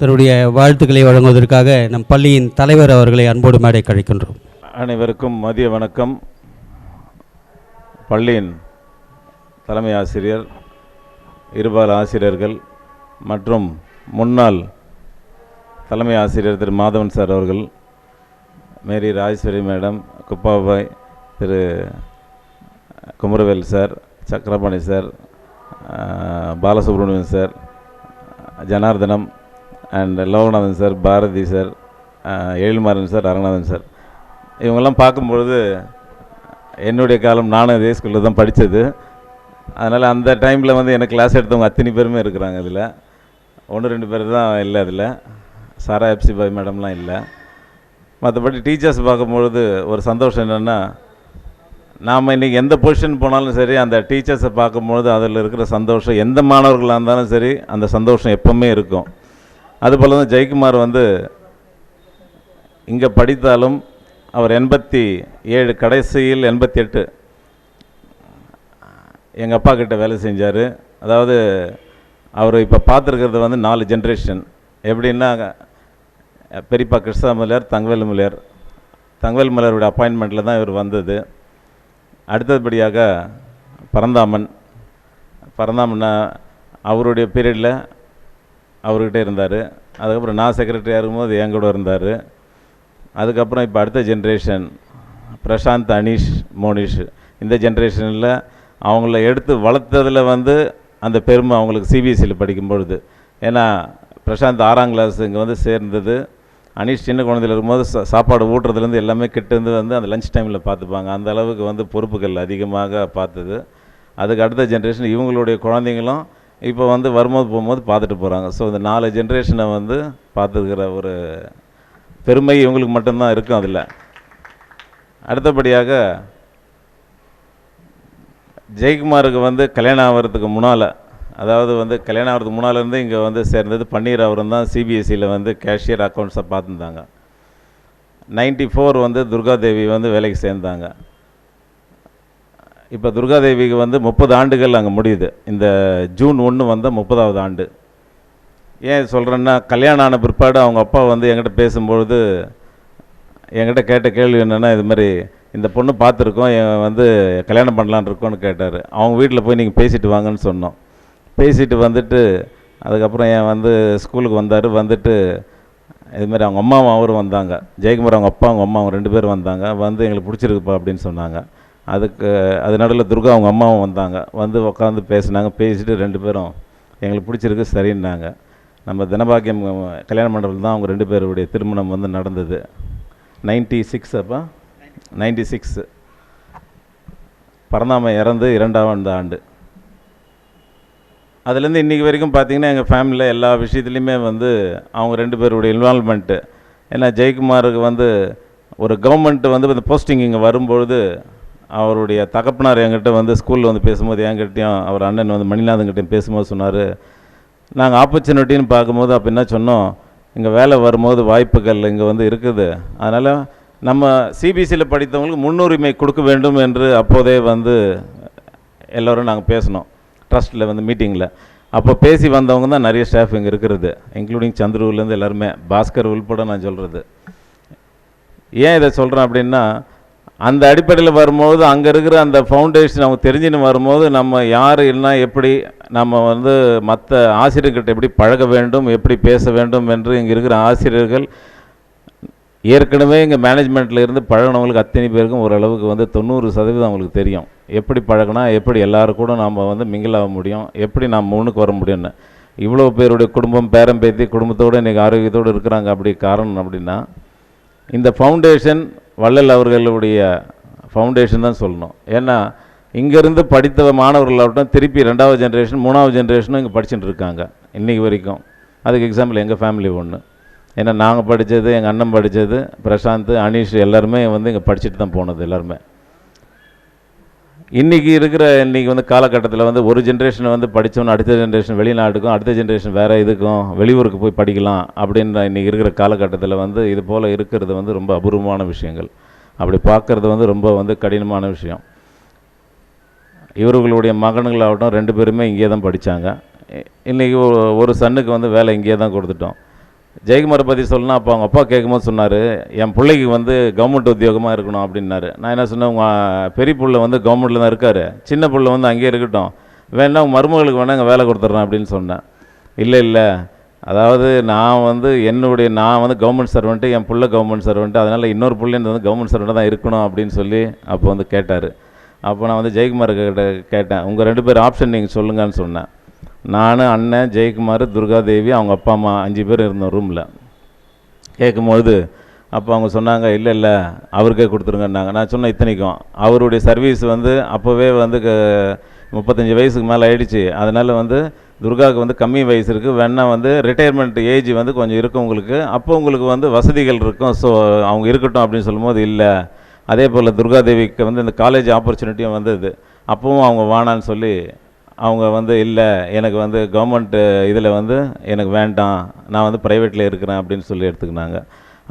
தன்னுடைய வாழ்த்துக்களை வழங்குவதற்காக நம் பள்ளியின் தலைவர் அவர்களை அன்போடு மேடை கழிக்கின்றோம். அனைவருக்கும் மதிய வணக்கம். பள்ளியின் தலைமை ஆசிரியர் இருபால் ஆசிரியர்கள் மற்றும் முன்னாள் தலைமை ஆசிரியர் திரு மாதவன் சார் அவர்கள் Mary Rajeswari madam Kuppabai Thiru Kumaravel sir Chakrapani sir Balasubramanian sir Janardhanam and Loganathan sir Bharathi sir ah, Ezhilmaran sir Aranganathan sir இவங்கெல்லாம் பார்க்கும்பொழுது என்னுடைய காலம் நானும் இதே ஸ்கூலில் தான் படித்தது அதனால் அந்த டைமில் வந்து எனக்கு கிளாஸ் எடுத்தவங்க அத்தனை பேருமே இருக்கிறாங்க இதில் ஒன்று ரெண்டு பேர் தான் இல்லை அதில். சாரா எப்சி பாய் மேடம்லாம் இல்லை. மற்றபடி டீச்சர்ஸ் பார்க்கும்பொழுது ஒரு சந்தோஷம் என்னென்னா நாம் இன்றைக்கி எந்த பொசிஷன் போனாலும் சரி அந்த டீச்சர்ஸை பார்க்கும்பொழுது அதில் இருக்கிற சந்தோஷம் எந்த மாணவர்களாக இருந்தாலும் சரி அந்த சந்தோஷம் எப்போவுமே இருக்கும். அதுபோல் தான் ஜெயக்குமார் வந்து இங்கே படித்தாலும் அவர் எண்பத்தி ஏழு கடைசியில் எண்பத்தி எட்டு எங்கள் அப்பா கிட்ட வேலை செஞ்சார். அதாவது அவர் இப்போ பார்த்துருக்கிறது வந்து நாலு ஜென்ரேஷன் எப்படின்னா பெரியப்பா கிருஷ்ணாமலையார் தங்கவேல் மலையார் தங்கவேல் மலையாருடைய அப்பாயின்மெண்ட்டில் தான் இவர் வந்தது. அடுத்தபடியாக பரந்தாமன். பரந்தாமன் அவருடைய பீரியடில் அவர்கிட்ட இருந்தார். அதுக்கப்புறம் நான் செக்ரட்டரியாக இருக்கும்போது என் கூட இருந்தார். அதுக்கப்புறம் இப்போ அடுத்த ஜென்ரேஷன் பிரசாந்த் அனீஷ் மோனிஷ் இந்த ஜென்ரேஷனில் அவங்கள எடுத்து வளர்த்ததில் வந்து அந்த பெருமை அவங்களுக்கு சிபிஎஸ்சியில் படிக்கும் பொழுது. ஏன்னா பிரசாந்த் ஆறாம் கிளாஸ் இங்கே வந்து சேர்ந்தது. அனீஷ் சின்ன குழந்தையில் இருக்கும்போது சா சாப்பாடு ஊட்டுறதுலேருந்து எல்லாமே கிட்டேருந்து வந்து அந்த லஞ்ச் டைமில் பார்த்துப்பாங்க. அந்த அளவுக்கு வந்து பொறுப்புகள் அதிகமாக பார்த்தது. அதுக்கு அடுத்த ஜென்ரேஷன் இவங்களுடைய குழந்தைங்களும் இப்போ வந்து வரும்போது போகும்போது பார்த்துட்டு போகிறாங்க ஸோ இந்த நாலு ஜென்ரேஷனை வந்து பார்த்துக்கிற ஒரு பெருமை இவங்களுக்கு மட்டும்தான் இருக்கும் அதில். அடுத்தபடியாக ஜெயக்குமாருக்கு வந்து கல்யாணம் ஆகிறதுக்கு முன்னால் அதாவது வந்து கல்யாணம் ஆகிறதுக்கு முன்னால் இருந்து இங்கே வந்து சேர்ந்தது பன்னீர் அவரும் தான் சிபிஎஸ்சியில் வந்து கேஷியர் அக்கௌண்ட்ஸை பார்த்துருந்தாங்க. நைன்டி ஃபோர் வந்து துர்காதேவி வந்து வேலைக்கு சேர்ந்தாங்க. இப்போ துர்காதேவிக்கு வந்து முப்பது ஆண்டுகள் அங்கே முடியுது. இந்த ஜூன் ஒன்று வந்த முப்பதாவது ஆண்டு. ஏன் சொல்கிறேன்னா கல்யாணம் ஆன பிற்பாடு அவங்க அப்பா வந்து என்கிட்ட பேசும்பொழுது என்கிட்ட கேட்ட கேள்வி என்னென்னா இது மாதிரி இந்த பொண்ணு பார்த்துருக்கோம் என் வந்து கல்யாணம் பண்ணலான்னு இருக்கோன்னு கேட்டார். அவங்க வீட்டில் போய் நீங்கள் பேசிட்டு வாங்கன்னு சொன்னோம். பேசிட்டு வந்துட்டு அதுக்கப்புறம் என் வந்து ஸ்கூலுக்கு வந்தார். வந்துட்டு இதுமாரி அவங்க அம்மாவும் அவரும் வந்தாங்க. ஜெயக்குமார் அவங்க அப்பா அவங்க அம்மா அவங்க ரெண்டு பேரும் வந்தாங்க. வந்து எங்களுக்கு பிடிச்சிருக்குப்பா அப்படின்னு சொன்னாங்க. அதுக்கு அது நடுவில் துர்கா அவங்க அம்மாவும் வந்தாங்க. வந்து உட்காந்து பேசினாங்க. பேசிட்டு ரெண்டு பேரும் எங்களுக்கு பிடிச்சிருக்கு சரின்னாங்க. நம்ம தினபாக்கியம் கல்யாண மண்டபத்தில் தான் அவங்க ரெண்டு பேருடைய திருமணம் வந்து நடந்தது. நைன்டி சிக்ஸ் அப்போ? நைன்டி சிக்ஸ் பரந்தாம இறந்து இரண்டாவது ஆண்டு. அதுலேருந்து இன்றைக்கி வரைக்கும் பார்த்திங்கன்னா எங்கள் ஃபேமிலியில் எல்லா விஷயத்துலையுமே வந்து அவங்க ரெண்டு பேருடைய இன்வால்மெண்ட்டு ஏன்னா ஜெயக்குமாருக்கு வந்து ஒரு கவர்மெண்ட்டு வந்து இந்த போஸ்டிங் இங்கே வரும்பொழுது அவருடைய தகப்பனார் என்கிட்ட வந்து ஸ்கூலில் வந்து பேசும்போது என்கிட்டையும் அவர் அண்ணன் வந்து மணிநாதன்கிட்டையும் பேசும்போது சொன்னார். நாங்கள் ஆப்பர்ச்சுனிட்டின்னு பார்க்கும்போது அப்போ என்ன சொன்னோம்? இங்கே வேலை வரும்போது வாய்ப்புகள் இங்கே வந்து இருக்குது. அதனால் நம்ம சிபிசியில் படித்தவங்களுக்கு முன்னுரிமை கொடுக்க வேண்டும் என்று அப்போதே வந்து எல்லோரும் நாங்கள் பேசினோம். ட்ரஸ்ட்டில் வந்து மீட்டிங்கில் அப்போ பேசி வந்தவங்க தான் நிறைய ஸ்டாஃப் இங்கே இருக்கிறது. இன்க்ளூடிங் சந்திரூர்லேருந்து எல்லாருமே. பாஸ்கர் உள்பட நான் சொல்கிறது ஏன் இதை சொல்கிறேன் அப்படின்னா அந்த அடிப்படையில் வரும்போது அங்கே இருக்கிற அந்த ஃபவுண்டேஷன் அவங்க தெரிஞ்சுன்னு வரும்போது நம்ம யார் இல்லைனா எப்படி நம்ம வந்து மற்ற ஆசிரியர்கிட்ட எப்படி பழக வேண்டும் எப்படி பேச வேண்டும் என்று இங்கே இருக்கிற ஆசிரியர்கள் ஏற்கனவே இங்கே மேனேஜ்மெண்ட்டில் இருந்து பழகினவங்களுக்கு அத்தனை பேருக்கும் ஓரளவுக்கு வந்து தொண்ணூறு சதவீதம் அவங்களுக்கு தெரியும். எப்படி பழகினா எப்படி எல்லாரும் கூட நாம் வந்து மிங்கிள் ஆக முடியும் எப்படி நாம் முன்னுக்கு வர முடியும்னு. இவ்வளோ பேருடைய குடும்பம் பேரம் பேத்தி குடும்பத்தோடு இன்றைக்கி ஆரோக்கியத்தோடு இருக்கிறாங்க அப்படி காரணம் அப்படின்னா இந்த ஃபவுண்டேஷன் வள்ளல் அவர்களுடைய ஃபவுண்டேஷன் தான் சொல்லணும். ஏன்னா இங்கேருந்து படித்த மாணவர்களாகட்டும் திருப்பி ரெண்டாவது ஜென்ரேஷன் மூணாவது ஜென்ரேஷனும் இங்கே படிச்சுட்டு இருக்காங்க இன்றைக்கி வரைக்கும். அதுக்கு எக்ஸாம்பிள் எங்கள் ஃபேமிலி ஒன்று ஏன்னா நாங்கள் படித்தது எங்கள் அண்ணன் படித்தது பிரசாந்த் அனீஷ் எல்லாருமே வந்து இங்கே படிச்சுட்டு தான் போனது எல்லாருமே. இன்றைக்கி இருக்கிற இன்றைக்கி வந்து காலகட்டத்தில் வந்து ஒரு ஜென்ரேஷன் வந்து படித்தவொன்னு அடுத்த ஜென்ரேஷன் வெளிநாட்டுக்கும் அடுத்த ஜென்ரேஷன் வேறு இதுக்கும் வெளியூருக்கு போய் படிக்கலாம் அப்படின்ற இன்றைக்கி இருக்கிற காலகட்டத்தில் வந்து இது போல் இருக்கிறது வந்து ரொம்ப அபூர்வமான விஷயங்கள். அப்படி பார்க்குறது வந்து ரொம்ப வந்து கடினமான விஷயம். இவர்களுடைய மகன்களாகட்டும் ரெண்டு பேருமே இங்கே தான் படித்தாங்க இன்றைக்கி ஒரு சன்னுக்கு வந்து வேலை இங்கேயே தான் கொடுத்துட்டோம். ஜெயக்குமார் பற்றி சொல்லணும் அப்போ அவங்க அப்பா கேட்கும்போது சொன்னார் என் பிள்ளைக்கு வந்து கவர்மெண்ட் உத்தியோகமாக இருக்கணும் அப்படின்னாரு. நான் என்ன சொன்னேன் உங்கள் பெரிய பிள்ளை வந்து கவர்மெண்ட்டில் தான் இருக்கார். சின்ன பிள்ளை வந்து அங்கேயே இருக்கட்டும். வேணா உங்கள் மருமகளுக்கு வேணால் இங்கே வேலை கொடுத்துட்றேன் அப்படின்னு சொன்னேன். இல்லை இல்லை. அதாவது நான் வந்து என்னுடைய நான் வந்து கவர்மெண்ட் சர்வெண்ட்டு என் பிள்ளை கவர்மெண்ட் சர்வெண்ட்டு அதனால் இன்னொரு பிள்ளை வந்து கவர்மெண்ட் சர்வெண்ட்டு தான் இருக்கணும் அப்படின்னு சொல்லி அப்போ வந்து கேட்டார். அப்போ நான் வந்து ஜெயக்குமார் கிட்ட கேட்டேன் உங்கள் ரெண்டு பேர் ஆப்ஷன் நீங்கள் சொல்லுங்கன்னு சொன்னேன். நான் அண்ணன் ஜெயக்குமார் துர்காதேவி அவங்க அப்பா அம்மா அஞ்சு பேர் இருந்தோம் ரூமில் கேட்கும்பொழுது அப்போ அவங்க சொன்னாங்க இல்லை இல்லை அவருக்கே கொடுத்துருங்கன்னாங்க. நான் சொன்னேன் இத்தனைக்கும். அவருடைய சர்வீஸ் வந்து அப்போவே வந்து க- முப்பத்தஞ்சு வயசுக்கு மேலே ஆயிடுச்சு. அதனால் வந்து துர்காவுக்கு வந்து கம்மி வயசு இருக்குது வேணால் வந்து ரிட்டையர்மெண்ட் ஏஜ் வந்து கொஞ்சம் இருக்கும் உங்களுக்கு. அப்போ உங்களுக்கு வந்து வசதிகள் இருக்கும். ஸோ அவங்க இருக்கட்டும் அப்படின்னு சொல்லும்போது இல்லை. அதே போல் துர்காதேவிக்கு வந்து இந்த காலேஜ் ஆப்பர்ச்சுனிட்டியும் வந்தது. அப்பவும் அவங்க வானான்னு சொல்லி அவங்க வந்து இல்லை எனக்கு வந்து கவர்மெண்ட்டு இதில் வந்து எனக்கு வேண்டாம் நான் வந்து ப்ரைவேட்டில் இருக்கிறேன் அப்படின்னு சொல்லி எடுத்துக்கினாங்க.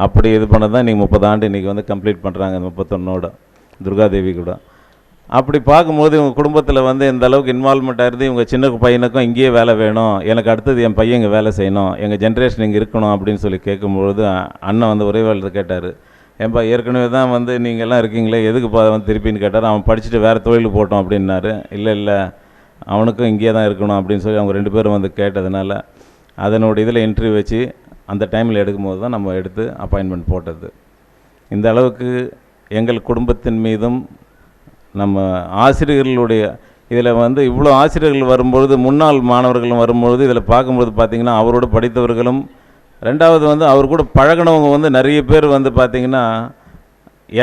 அப்படி இது பண்ண தான் இன்றைக்கி முப்பது ஆண்டு இன்றைக்கி வந்து கம்ப்ளீட் பண்ணுறாங்க முப்பத்தொன்னோட துர்காதேவி கூட. அப்படி பார்க்கும்போது இவங்க குடும்பத்தில் வந்து இந்த அளவுக்கு இன்வால்மெண்ட் ஆயிருந்து இவங்க சின்ன பையனுக்கும் இங்கேயே வேலை வேணும் எனக்கு அடுத்தது என் பையன் இங்கே வேலை செய்யணும் எங்கள் ஜென்ரேஷன் இங்கே இருக்கணும் அப்படின்னு சொல்லி கேட்கும்பொழுது அண்ணன் வந்து ஒரே வேலை கேட்டார். ஏன்பா ஏற்கனவே தான் வந்து நீங்கள் எல்லாம் இருக்கீங்களே எதுக்கு வந்து திருப்பின்னு கேட்டார் அவன் படிச்சுட்டு வேறு தொழிலுக்கு போட்டோம் அப்படின்னாரு. இல்லை இல்லை அவனுக்கும் இங்கேயே தான் இருக்கணும் அப்படின்னு சொல்லி அவங்க ரெண்டு பேரும் வந்து கேட்டதுனால அதனோட இதில் இன்டர்வியூ வச்சு அந்த டைமில் எடுக்கும்போது தான் நம்ம எடுத்து அப்பாயின்மெண்ட் போட்டது. இந்த அளவுக்கு எங்கள் குடும்பத்தின் மீதும் நம்ம ஆசிரியர்களுடைய இதில் வந்து இவ்வளோ ஆசிரியர்கள் வரும்பொழுது முன்னாள் மாணவர்களும் வரும்பொழுது இதில் பார்க்கும்போது பார்த்திங்கன்னா அவரோட படித்தவர்களும் ரெண்டாவது வந்து அவர் கூட பழகினவங்க வந்து நிறைய பேர் வந்து பார்த்திங்கன்னா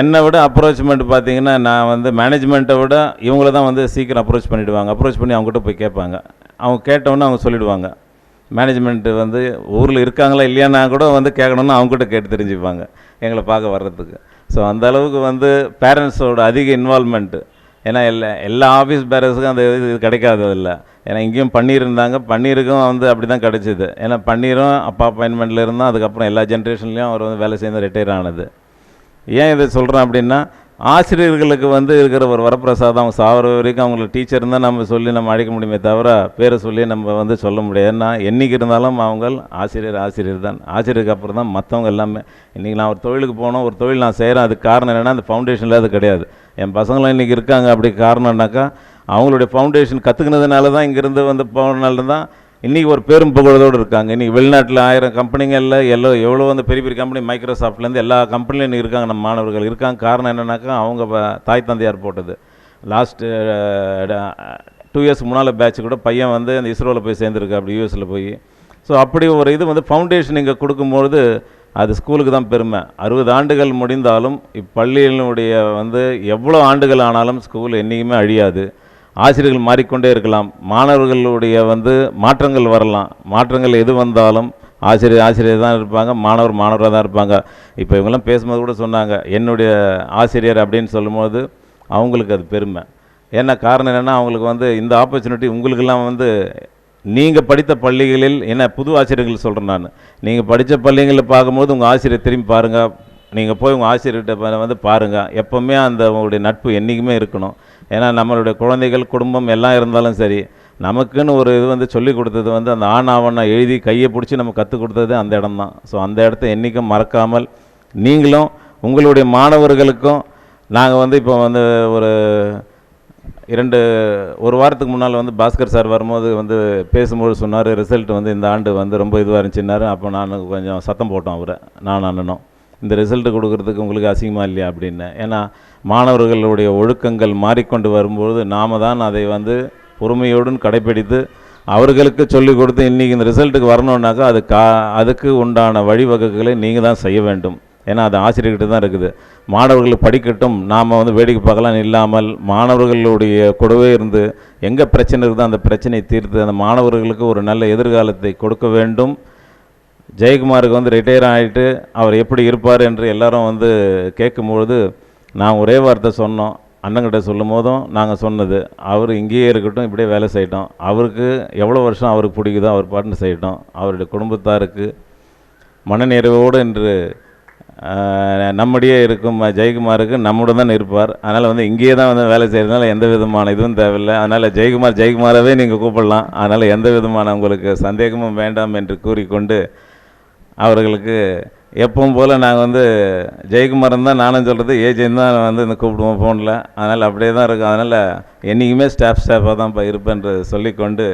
என்னை விட அப்ரோச்மெண்ட் பார்த்தீங்கன்னா நான் வந்து மேனேஜ்மெண்ட்டை விட இவங்கள தான் வந்து சீக்கிரம் அப்ரோச் பண்ணிவிடுவாங்க அப்ரோச் பண்ணி அவங்ககிட்ட போய் கேட்பாங்க. அவங்க கேட்டவுடனே அவங்க சொல்லிவிடுவாங்க மேனேஜ்மெண்ட்டு வந்து ஊரில் இருக்காங்களா இல்லையானா கூட வந்து கேட்கணுன்னு அவங்ககிட்ட கேட்டு தெரிஞ்சுப்பாங்க. எங்களை பார்க்க வர்றதுக்கு. ஸோ அந்த அளவுக்கு வந்து பேரண்ட்ஸோட அதிக இன்வால்மெண்ட்டு ஏன்னா எல்லா எல்லா ஆஃபீஸ் பேரண்ட்ஸுக்கும் அந்த இது கிடைக்காது இல்லை. ஏன்னா இங்கேயும் பன்னீர் பன்னீருக்கும் வந்து அப்படி தான் கிடச்சிது. ஏன்னா பன்னீரும் அப்பா அப்பாயின்மெண்ட்டில் இருந்தால் அதுக்கப்புறம் எல்லா ஜென்ரேஷன்லேயும் அவர் வந்து வேலை செய்து ரிட்டையர் ஆனது. ஏன் இதை சொல்கிறேன் அப்படின்னா ஆசிரியர்களுக்கு வந்து இருக்கிற ஒரு வரப்பிரசாதம் அவங்க சாவர வரைக்கும் அவங்களுக்கு டீச்சர் தான் நம்ம சொல்லி நம்ம அழைக்க முடியுமே தவிர பேரை சொல்லி நம்ம வந்து சொல்ல முடியாது. ஏன்னா என்றைக்கு இருந்தாலும் அவங்க ஆசிரியர் ஆசிரியர் தான். ஆசிரியருக்கு அப்புறம் தான் மற்றவங்க எல்லாமே. இன்றைக்கி நான் ஒரு தொழிலுக்கு போனோம் ஒரு தொழில் நான் செய்கிறேன் அதுக்கு காரணம் என்னென்னா அந்த ஃபவுண்டேஷனில் அது கிடையாது. என் பசங்களும் இன்றைக்கி இருக்காங்க அப்படி காரணம்னாக்கா அவங்களுடைய ஃபவுண்டேஷன் கற்றுக்கினதுனால தான் இங்கேருந்து வந்து போனதுனால தான் இன்றைக்கி ஒரு பெரும் புகழோடு இருக்காங்க. இன்றைக்கி வெளிநாட்டில் ஆயிரம் கம்பெனிகளில் எல்லோ எவ்வளோ வந்து பெரிய பெரிய கம்பெனி மைக்ரோசாஃப்ட்லேருந்து எல்லா கம்பெனிலையும் இருக்காங்க நம்ம மாணவர்கள். இருக்காங்க. காரணம் என்னென்னாக்கா அவங்க தாய் தந்தையார் போட்டது. லாஸ்ட்டு டூ இயர்ஸ் முன்னால் பேட்ச் கூட பையன் வந்து அந்த இஸ்ரோவில் போய் சேர்ந்துருக்கு அப்படி யூஎஸில் போய். ஸோ அப்படி ஒரு இது வந்து ஃபவுண்டேஷன் இங்கே கொடுக்கும்பொழுது அது ஸ்கூலுக்கு தான் பெருமை. அறுபது ஆண்டுகள் முடிந்தாலும் இப்பள்ளியினுடைய வந்து எவ்வளோ ஆண்டுகள் ஆனாலும் ஸ்கூல் என்றைக்குமே அழியாது. ஆசிரியர்கள் மாறிக்கொண்டே இருக்கலாம். மாணவர்களுடைய வந்து மாற்றங்கள் வரலாம். மாற்றங்கள் எது வந்தாலும் ஆசிரியர் ஆசிரியர் தான் இருப்பாங்க. மாணவர் மாணவராக தான் இருப்பாங்க. இப்போ இவங்கெல்லாம் பேசும்போது கூட சொன்னாங்க என்னுடைய ஆசிரியர் அப்படின்னு சொல்லும்போது அவங்களுக்கு அது பெருமை. ஏன்னா காரணம் என்னென்னா அவங்களுக்கு வந்து இந்த ஆப்பர்ச்சுனிட்டி உங்களுக்கெல்லாம் வந்து நீங்கள் படித்த பள்ளிகளில் என்ன புது ஆசிரியர்கள் சொல்கிறேன் நான். நீங்கள் படித்த பள்ளிகளில் பார்க்கும்போது உங்கள் ஆசிரியர் திரும்பி பாருங்கள் நீங்கள் போய் உங்கள் ஆசிரியர்கிட்ட வந்து பாருங்கள் எப்போவுமே அந்த உங்களுடைய நட்பு என்றைக்குமே இருக்கணும். ஏன்னா நம்மளுடைய குழந்தைகள் குடும்பம் எல்லாம் இருந்தாலும் சரி நமக்குன்னு ஒரு இது வந்து சொல்லி கொடுத்தது வந்து அந்த ஆண் ஆவண்ணா எழுதி கையை பிடிச்சி நம்ம கற்றுக் கொடுத்தது அந்த இடம் தான். ஸோ அந்த இடத்த என்றைக்கும் மறக்காமல் நீங்களும் உங்களுடைய மாணவர்களுக்கும் நாங்கள் வந்து இப்போ வந்து ஒரு இரண்டு ஒரு வாரத்துக்கு முன்னால் வந்து பாஸ்கர் சார் வரும்போது வந்து பேசும்போது சொன்னார் ரிசல்ட் வந்து இந்த ஆண்டு வந்து ரொம்ப இதுவாக இருந்துச்சுன்னாரு. அப்போ நான் கொஞ்சம் சத்தம் போட்டோம் அவரை நான் அண்ணனும். இந்த ரிசல்ட் கொடுக்கறதுக்கு உங்களுக்கு அசிங்கமாக இல்லையா அப்படின்னு. ஏன்னா மாணவர்களுடைய ஒழுக்கங்கள் மாறிக்கொண்டு வரும்போது நாம் தான் அதை வந்து பொறுமையோடு கடைப்பிடித்து அவர்களுக்கு சொல்லிக் கொடுத்து இன்றைக்கி இந்த ரிசல்ட்டுக்கு வரணுன்னாக்கா அது கா அதுக்கு உண்டான வழிவகைகளை நீங்கள் தான் செய்ய வேண்டும். ஏன்னா அது ஆசிரியர்கிட்ட தான் இருக்குது. மாணவர்கள் படிக்கட்டும் நாம் வந்து வேடிக்கை பார்க்கலாம் இல்லாமல் மாணவர்களுடைய கூடவே இருந்து எங்கே பிரச்சனை இருக்குதோ அந்த பிரச்சனையை தீர்த்து அந்த மாணவர்களுக்கு ஒரு நல்ல எதிர்காலத்தை கொடுக்க வேண்டும். ஜெயக்குமாருக்கு வந்து ரிட்டையர் ஆகிட்டு அவர் எப்படி இருப்பார் என்று எல்லாரும் வந்து கேட்கும்பொழுது நான் ஒரே வார்த்தை சொன்னோம். அண்ணங்கிட்ட சொல்லும் போதும் நாங்கள் சொன்னது. அவர் இங்கேயே இருக்கட்டும் இப்படியே வேலை செய்யட்டும். அவருக்கு எவ்வளோ வருஷம் அவருக்கு பிடிக்குதோ அவர் பாட்டுன்னு செய்யட்டும். அவருடைய குடும்பத்தாருக்கு மனநிறைவோடு என்று நம்மடியே இருக்கும் ஜெயக்குமாருக்கு நம்முடன் தான் இருப்பார். அதனால் வந்து இங்கேயே தான் வந்து வேலை செய்கிறதுனால எந்த விதமான இதுவும் தேவையில்லை. அதனால் ஜெயக்குமார் ஜெயக்குமாராகவே நீங்கள் கூப்பிடலாம். அதனால் எந்த விதமான உங்களுக்கு சந்தேகமும் வேண்டாம் என்று கூறிக்கொண்டு அவர்களுக்கு எப்பவும் போல் நாங்கள் வந்து ஜெயக்குமாரன் தான் நானும் சொல்கிறது ஏஜென்ட் தான் வந்து இந்த கூப்பிடுவோம் ஃபோனில் அதனால் அப்படியே தான் இருக்கும். அதனால் என்றைக்குமே ஸ்டாஃப் ஸ்டாஃபாக தான் இப்போ இருப்பேன்றது சொல்லிக்கொண்டு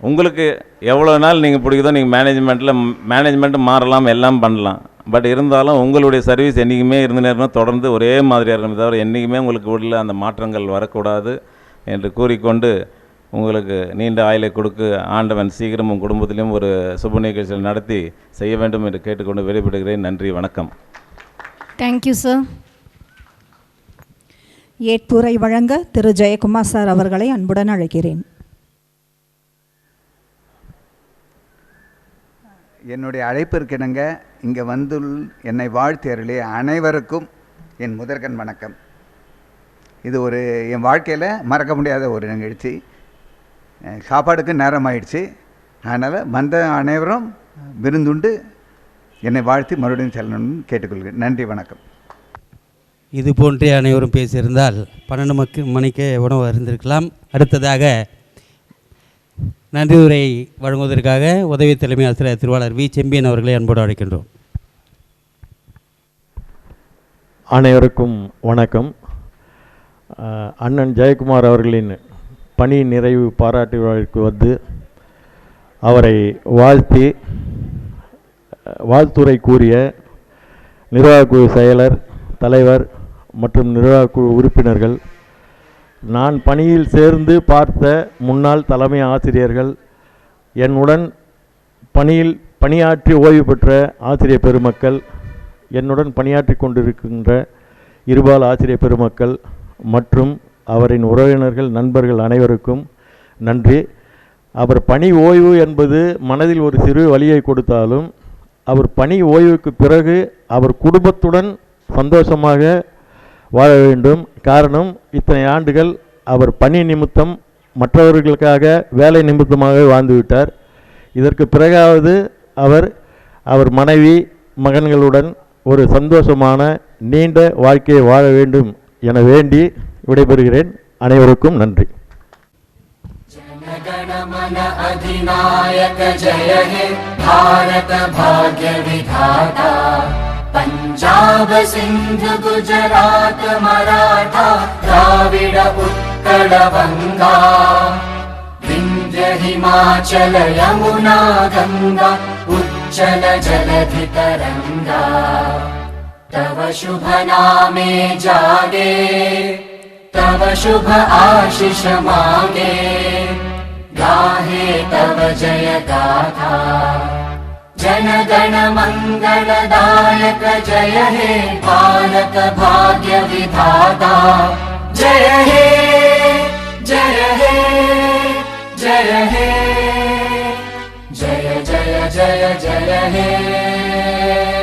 உங்களுக்கு எவ்வளோ நாள் நீங்கள் பிடிக்குதோ நீங்கள் மேனேஜ்மெண்ட்டில் மேனேஜ்மெண்ட்டு மாறலாம் எல்லாம் பண்ணலாம். பட் இருந்தாலும் உங்களுடைய சர்வீஸ் என்றைக்குமே இருந்து நேரம் தொடர்ந்து ஒரே மாதிரியாக இருக்கணும் தவிர என்றைக்குமே உங்களுக்கு உள்ள அந்த மாற்றங்கள் வரக்கூடாது என்று கூறிக்கொண்டு உங்களுக்கு நீண்ட ஆயுளை கொடுக்க ஆண்டவன் சீக்கிரம் உங்கள் குடும்பத்திலையும் ஒரு சுப நிகழ்ச்சிகள் நடத்தி செய்ய வேண்டும் என்று கேட்டுக்கொண்டு வெளிப்படுகிறேன் நன்றி வணக்கம். தேங்க்யூ சார் ஏற்புரை வழங்க திரு. ஜெயக்குமார் சார் அவர்களை அன்புடன் அழைக்கிறேன். என்னுடைய அழைப்பிற்கிணங்க இங்கே வந்து என்னை வாழ்த்தியர்களே அனைவருக்கும் என் முதற்கண் வணக்கம். இது ஒரு என் வாழ்க்கையில் மறக்க முடியாத ஒரு நிகழ்ச்சி. சாப்பாடுக்கு நேரம் ஆயிடுச்சு அதனால் வந்த அனைவரும் விருந்துண்டு என்னை வாழ்த்தி மறுபடியும் செல்லணும்னு கேட்டுக்கொள்கிறேன். நன்றி வணக்கம். இது போன்றே அனைவரும் பேசியிருந்தால் பன்னெண்டு மக்கு மணிக்கே உணவு அறிந்திருக்கலாம். அடுத்ததாக நன்றி உரை வழங்குவதற்காக உதவி தலைமை ஆசிரியர் திருவாளர் வி. செம்பியன் அவர்களை அன்போடு அழைக்கின்றோம். அனைவருக்கும் வணக்கம். அண்ணன் ஜெயக்குமார் அவர்களின் பணி நிறைவு பாராட்டு விழாவிற்கு வந்து அவரை வாழ்த்தி வாழ்த்துறை வாழ்த்துரை கூறிய நிர்வாகக்குழு செயலர் தலைவர் மற்றும் நிர்வாகக்குழு உறுப்பினர்கள் நான் பணியில் சேர்ந்து பார்த்த முன்னாள் தலைமை ஆசிரியர்கள் என்னுடன் பணியில் பணியாற்றி ஓய்வு பெற்ற ஆசிரியர் பெருமக்கள் என்னுடன் பணியாற்றி கொண்டிருக்கின்ற இருபால் ஆசிரியர் பெருமக்கள் மற்றும் அவரின் உறவினர்கள் நண்பர்கள் அனைவருக்கும் நன்றி. அவர் பணி ஓய்வு என்பது மனதில் ஒரு சிறு வழியை கொடுத்தாலும் அவர் பணி ஓய்வுக்கு பிறகு அவர் குடும்பத்துடன் சந்தோஷமாக வாழ வேண்டும். காரணம் இத்தனை ஆண்டுகள் அவர் பணி நிமித்தம் மற்றவர்களுக்காக வேலை நிமித்தமாக வாழ்ந்துவிட்டார் இதற்கு பிறகாவது அவர் அவர் மனைவி மகன்களுடன் ஒரு சந்தோஷமான நீண்ட வாழ்க்கையை வாழ வேண்டும் என வேண்டி விடைபெறுகிறேன் அனைவருக்கும் நன்றி जनगणमन अधिनायक जय हे भारत भाग्य विधाता पञ्जाब सिन्ध गुजरात मराठा द्राविड उत्कल वङ्गा विन्ध्य हिमाचल यमुना गङ्गा उच्चल जलधि तरङ्गा तव शुभ नामे जागे तव शुभ आशिष मागे। गाहे तव जय गाथा। जनगण मङ्गलदायक जय हे भारत भाग्य विधाता। जय हे जय हे जय हे। जय जय जय जय हे